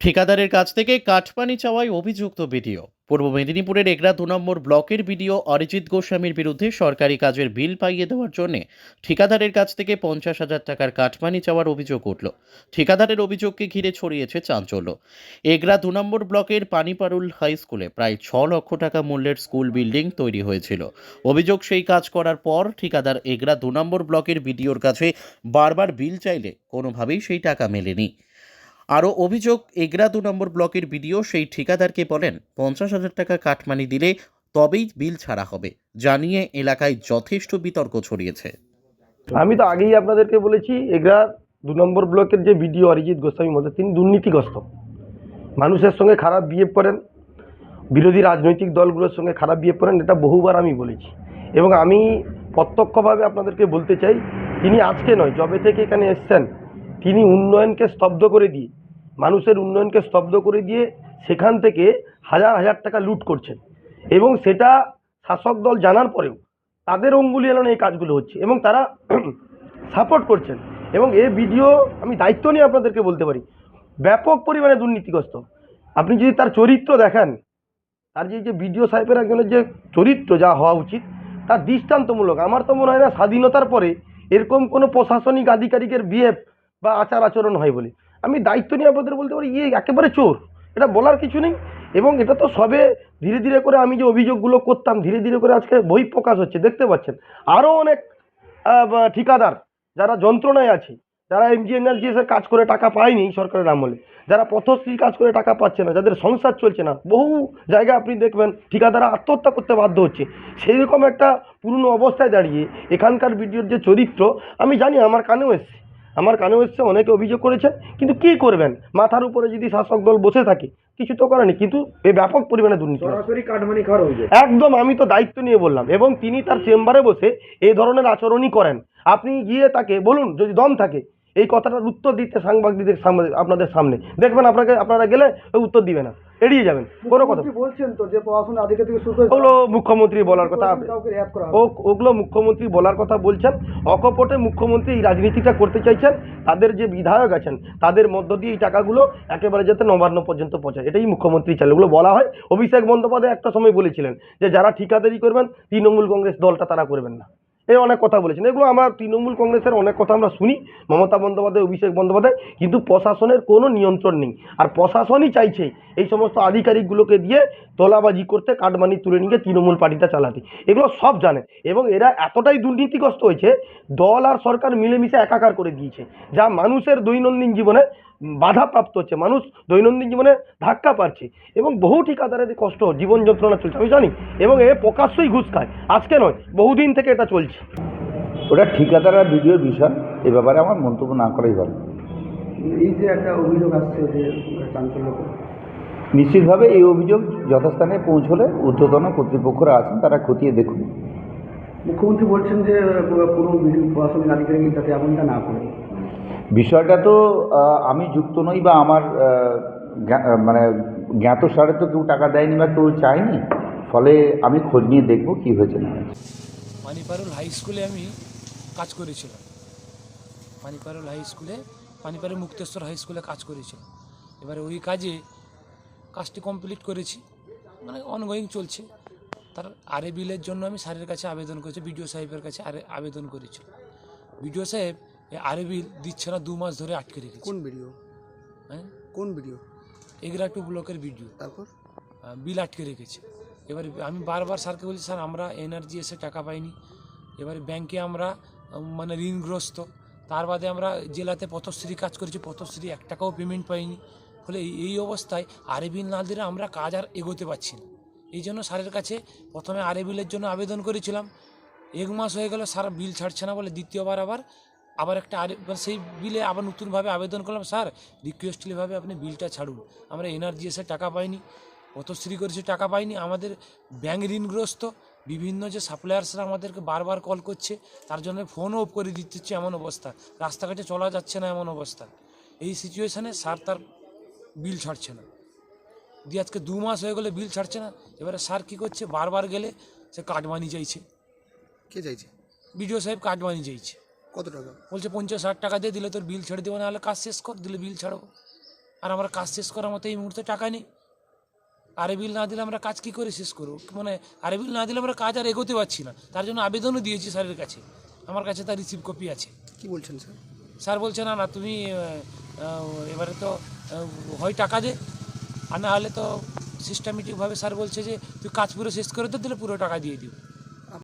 ঠিকাদারের কাছ থেকে কাঠপানি চাওয়ায় অভিযুক্ত বিডিও। পূর্ব মেদিনীপুরের এগরা দু নম্বর ব্লকের বিডিও অরিজিৎ গোস্বামীর বিরুদ্ধে সরকারি কাজের বিল পাইয়ে দেওয়ার জন্য ঠিকাদারের কাছ থেকে পঞ্চাশ হাজার টাকার কাঠপানি চাওয়ার অভিযোগ উঠল। ঠিকাদারের অভিযোগকে ঘিরে ছড়িয়েছে চাঞ্চল্য। এগরা দু নম্বর ব্লকের পানিপারুল হাই স্কুলে প্রায় ছ লক্ষ টাকা মূল্যের স্কুল বিল্ডিং তৈরি হয়েছিল। অভিযোগ সেই কাজ করার পর ঠিকাদার এগরা দু নম্বর ব্লকের বিডিওর কাছে বারবার বিল চাইলে কোনোভাবেই সেই টাকা মেলেনি। আরও অভিযোগ, এগরা দু নম্বর ব্লকের বিডিও সেই ঠিকাদারকে বলেন, পঞ্চাশ হাজার টাকা কাটমানি দিলে তবেই বিল ছাড়া হবে, জানিয়ে এলাকায় যথেষ্ট বিতর্ক ছড়িয়েছে। আমি তো আগেই আপনাদেরকে বলেছি, এগরা দু নম্বর ব্লকের যে বিডিও অরিজিৎ গোস্বামী মধ্যে, তিনি দুর্নীতিগ্রস্ত। মানুষের সঙ্গে খারাপ বিহেভ করেন, বিরোধী রাজনৈতিক দলগুলোর সঙ্গে খারাপ বিহেভ করেন, এটা বহুবার আমি বলেছি। এবং আমি প্রত্যক্ষভাবে আপনাদেরকে বলতে চাই, তিনি আজকে নয়, যবে থেকে এখানে এসছেন, তিনি উন্নয়নকে স্তব্ধ করে দিয়ে মানুষের উন্নয়নকে স্তব্ধ করে দিয়ে সেখান থেকে হাজার হাজার টাকা লুট করছেন। এবং সেটা শাসক দল জানার পরেও তাদের অঙ্গুলি এলানো এই কাজগুলো হচ্ছে এবং তারা সাপোর্ট করছেন। এবং এ ভিডিও আমি দায়িত্ব নিয়ে আপনাদেরকে বলতে পারি, ব্যাপক পরিমাণে দুর্নীতিগ্রস্ত। আপনি যদি তার চরিত্র দেখেন, তার যে যে বিডিও সাহেবের একজনের যে চরিত্র যা হওয়া উচিত, তার দৃষ্টান্তমূলক। আমার তো মনে হয় না স্বাধীনতার পরে এরকম কোনো প্রশাসনিক আধিকারিকের বিহেভ বা আচার আচরণ হয় বলে। আমি দায়িত্ব নিয়ে আপনাদের বলতে পারি ইয়ে একেবারে চোর, এটা বলার কিছু নেই। এবং এটা তো সবে ধীরে ধীরে করে আমি যে অভিযোগগুলো করতাম, ধীরে ধীরে করে আজকে বই প্রকাশ হচ্ছে, দেখতে পাচ্ছেন। আরও অনেক ঠিকাদার যারা যন্ত্রণায় আছে, যারা এমজি এনার্জিএসের কাজ করে টাকা পায়নি সরকারের আমলে, যারা পথশ্রীর কাজ করে টাকা পাচ্ছে না, যাদের সংসার চলছে না, বহু জায়গায় আপনি দেখবেন ঠিকাদারা আত্মহত্যা করতে বাধ্য হচ্ছে। সেই রকম একটা পুরনো অবস্থায় দাঁড়িয়ে এখানকার ভিডিওর যে চরিত্র, আমি জানি আমার কানেও এসছে। আমার কানে এসছে অনেকে অভিযোগ করেছেন কিন্তু কি করবেন? মাথার উপরে যদি শাসক দল বসে থাকে কিছু তো করেনি কিন্তু এই ব্যাপক পরিমাণে দুর্নীতি সরাসরি কাটমানি খাওয়ার অভিযোগ। একদম আমি তো দায়িত্ব নিয়ে বললাম এবং তিনি তার চেম্বারে বসে এই ধরনের আচরণই করেন। আপনি গিয়ে তাকে বলুন যদি দম থাকে এই কথাটার উত্তর দিতে সাংবাদিকদের সামনে আপনাদের সামনে। দেখবেন আপনাকে আপনারা গেলে উত্তর দিবে না। এড়িয়ে যাবেন। কোনো কথা বলছেন তো যে পড়াশোনা আদিকে থেকে শুরু করে ওগুলো মুখ্যমন্ত্রী বলার কথা ও ওগুলো মুখ্যমন্ত্রী বলার কথা বলছেন। অকপটে মুখ্যমন্ত্রী এই রাজনীতিটা করতে চাইছেন। তাদের যে বিধায়ক আছেন তাদের মধ্য দিয়ে এই টাকাগুলো একেবারে যাতে নবান্ন পর্যন্ত পৌঁছায়। এটাই মুখ্যমন্ত্রী চাইলে ওগুলো বলা হয়। অভিষেক বন্দ্যোপাধ্যায় একটা সময় বলেছিলেন যে যারা ঠিকাদারি করবেন তৃণমূল কংগ্রেস দলটা তারা করবেন না। এই অনেক কথা বলেছেন। এগুলো আমার তৃণমূল কংগ্রেসের অনেক কথা আমরা শুনি, মমতা বন্দ্যোপাধ্যায়, অভিষেক বন্দ্যোপাধ্যায়, কিন্তু প্রশাসনের কোনো নিয়ন্ত্রণ নেই। আর প্রশাসনই চাইছে এই সমস্ত আধিকারিকগুলোকে দিয়ে তোলাবাজি করতে, কাটমানি তুলে নিয়ে তৃণমূল পার্টিটা চালাতে। এগুলো সব জানে এবং এরা এতটাই দুর্নীতিগ্রস্ত হয়েছে, দল আর সরকার মিলেমিশে একাকার করে দিয়েছে। যা মানুষের দৈনন্দিন জীবনে বাধাপ্রাপ্ত হচ্ছে। মানুষ দৈনন্দিন জীবনে ধাক্কা পাচ্ছে এবং বহু ঠিকাদারের কষ্ট জীবন যন্ত্রণা চলছে। আমি জানি এবং এ প্রকাশ্যই ঘুষ খায়। আজকে নয় বহুদিন থেকে এটা চলছে। ওটা ঠিকাদার আর ভিডিওর বিষয় এ ব্যাপারে আমার মন্তব্য না করাই ভালো। এই যে একটা অভিযোগ আসছে যে চাঞ্চল্যকর। নিশ্চিতভাবে এই অভিযোগ যথাস্থানে পৌঁছলে ঊর্ধ্বতন কর্তৃপক্ষরা আছেন তারা খতিয়ে দেখুন। মুখ্যমন্ত্রী বলছেন যে কোনো প্রশাসনিক আধিকারিক যাতে এমনটা না করে। বিষয়টা তো আমি যুক্ত নই বা আমার মানে জ্ঞাত সারে তো কেউ টাকা দেয়নি বা কেউ চায়নি। ফলে আমি খোঁজ নিয়ে দেখব কি হয়েছে না পানিপারুল হাই স্কুলে আমি কাজ করেছিলাম। পানিপারুল হাই স্কুলে, পানিপারুল মুক্তেশ্বর হাই স্কুলে কাজ করেছিলাম। এবারে ওই কাজে কাজটি কমপ্লিট করেছি। মানে অনগোয়িং চলছে। তার আরে বিলের জন্য আমি স্যারের কাছে আবেদন করেছি, বিডিও সাহেবের কাছে আরে, আবেদন করেছি বিডিও সাহেব এই আরে বিল দিচ্ছে না দু মাস ধরে আটকে রেখেছে। কোন ভিডিও হ্যাঁ? কোন ভিডিও এগরা টু ব্লকের বিডিও তারপর? বিল আটকে রেখেছে। এবারে আমি বারবার স্যারকে বলছি স্যার আমরা এনার্জি এসে টাকা পাইনি। এবারে ব্যাংকে আমরা মানে ঋণগ্রস্ত। তার বাদে আমরা জেলাতে পথশ্রী কাজ করেছি পথশ্রী এক টাকাও পেমেন্ট পাইনি। ফলে এই- অবস্থায় আরে বিল না দিলে আমরা কাজ আর এগোতে পারছি না। এই জন্য স্যারের কাছে প্রথমে আরে বিলের জন্য আবেদন করেছিলাম। এক মাস হয়ে গেল স্যার বিল ছাড়ছে না বলে দ্বিতীয়বার আবার আবার একটা আরে এবার সেই বিলে আবার নতুনভাবে আবেদন করলাম স্যার রিকোয়েস্টলিভাবে আপনি বিলটা ছাড়ুন। আমরা এনার্জি এসে টাকা পাইনি পথশ্রী করেছি টাকা পাইনি। আমাদের ব্যাংক ঋণগ্রস্ত। বিভিন্ন যে সাপ্লায়ার্সরা আমাদেরকে বারবার কল করছে তার জন্য ফোনও অফ করে দিচ্ছে এমন অবস্থা। রাস্তাঘাটে চলা যাচ্ছে না এমন অবস্থা। এই সিচুয়েশানে স্যার তার বিল ছাড়ছে না। দিয়ে আজকে দু মাস হয়ে গেলে বিল ছাড়ছে না। এবারে স্যার কী করছে? বারবার গেলে সে কার্ড মানি চাইছে। কে চাইছে? বিডিও সাহেব কার্ড মানি চাইছে। কত টাকা? বলছে পঞ্চাশ ষাট টাকা দিয়ে দিলে তোর বিল ছেড়ে দেবো নাহলে কাজ শেষ কর দিলে বিল ছাড়বো। আর আমরা কাজ শেষ করার মতো এই মুহূর্তে টাকা নেই। আরে বিল না দিলে আমরা কাজ কি করে শেষ করব? মানে আরে বিল না দিলে আমরা কাজ আর এগোতে পারছি না। তার জন্য আবেদনও দিয়েছি স্যারের কাছে। আমার কাছে তার রিসিভ কপি আছে। কি বলছেন স্যার? স্যার বলছে না না তুমি এবারে তো হয় টাকা দে। আর না হলে তো সিস্টেমেটিকভাবে স্যার বলছে যে তুই কাজ পুরো শেষ করে তো দিলে পুরো টাকা দিয়ে দিও